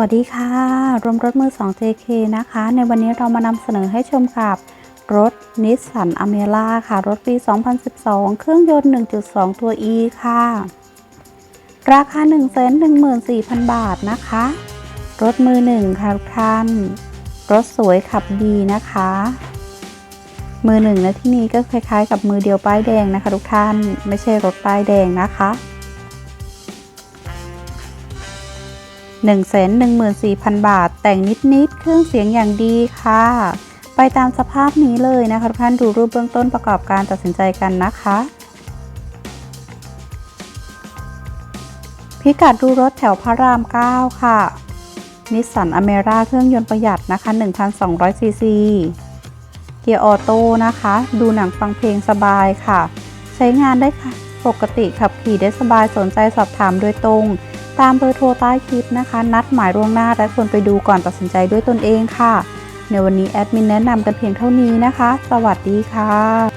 วัสดีค่ะ รวมรถมือ 2 JK นะคะ ในวันนี้เรามานำเสนอให้ชมกับรถนิสสันอเมร่าค่ะ รถปี 2012 เครื่องยนต์ 1.2 ตัว E ค่ะ ราคา 114,000 บาทนะคะ รถมือหนึ่งค่ะทุกท่าน รถสวยขับดีนะคะ มือหนึ่งในที่นี้ก็คล้ายๆ กับมือเดียวป้ายแดงนะคะทุกท่าน ไม่ใช่รถป้ายแดงนะคะ 114,000 บาท แต่งนิด ๆ เครื่องเสียงอย่างดีค่ะ ไปตามสภาพนี้เลยนะคะทุกท่านดูรูปเบื้องต้นประกอบการตัดสินใจกันนะคะพิกัดดูรถแถวพระราม 9 ค่ะ นิสสันอเมร่าเครื่องยนต์ประหยัดนะคะ 1,200 ซีซี เกียร์ออโต้นะคะ ดูหนังฟังเพลงสบายค่ะ ใช้งานได้ค่ะ ปกติขับขี่ได้สบายสนใจสอบถามโดยตรง ตามเบอร์โทรใต้คลิปนะคะ นัดหมายล่วงหน้าและควรไปดูก่อนตัดสินใจด้วยตนเองค่ะ ในวันนี้แอดมินแนะนำกันเพียงเท่านี้นะคะ สวัสดีค่ะ